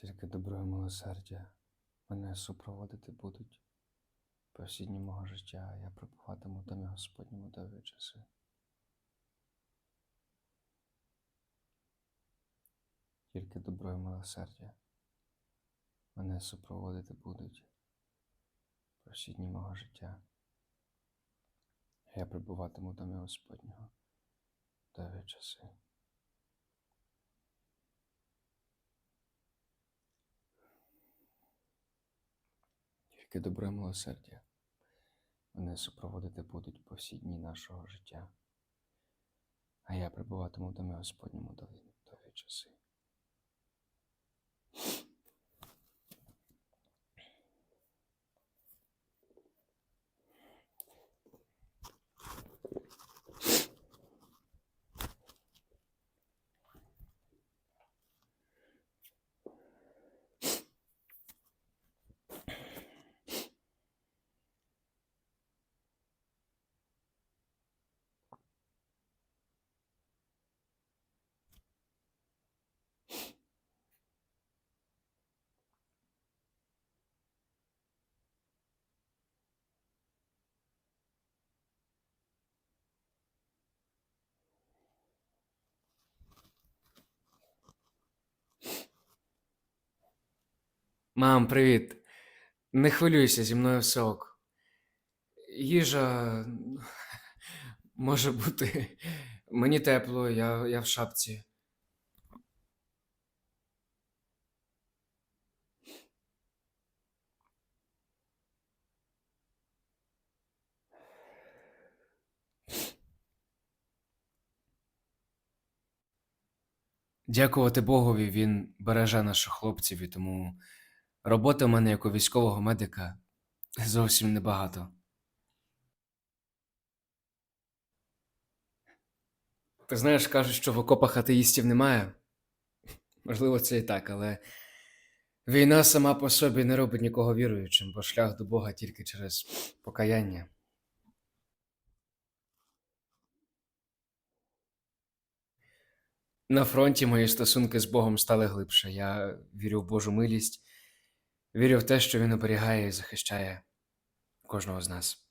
Тільки добро і милосердя мене супроводити будуть по всі дні мого життя, я пребуватиму в домі Господньому довгі часи. Тільки добро і милосердя мене супроводити будуть по всі дні мого життя. Я пребуватиму в домі Господнього довгі часи. Тільки добро і милосердя Вони супроводити будуть по всі дні нашого життя, а я прибуватиму в домі Господньому до, до часи. Мам, привіт. Не хвилюйся, зі мною все ок. Їжа може бути. Мені тепло, я, я в шапці. Дякувати Богові, він береже наших хлопців, і тому роботи в мене як у військового медика зовсім небагато. Ти знаєш, кажуть, що в окопах атеїстів немає. Можливо, це і так, але війна сама по собі не робить нікого віруючим, бо шлях до Бога тільки через покаяння. На фронті мої стосунки з Богом стали глибше. Я вірю в Божу милість, вірю в те, що Він оберігає і захищає кожного з нас.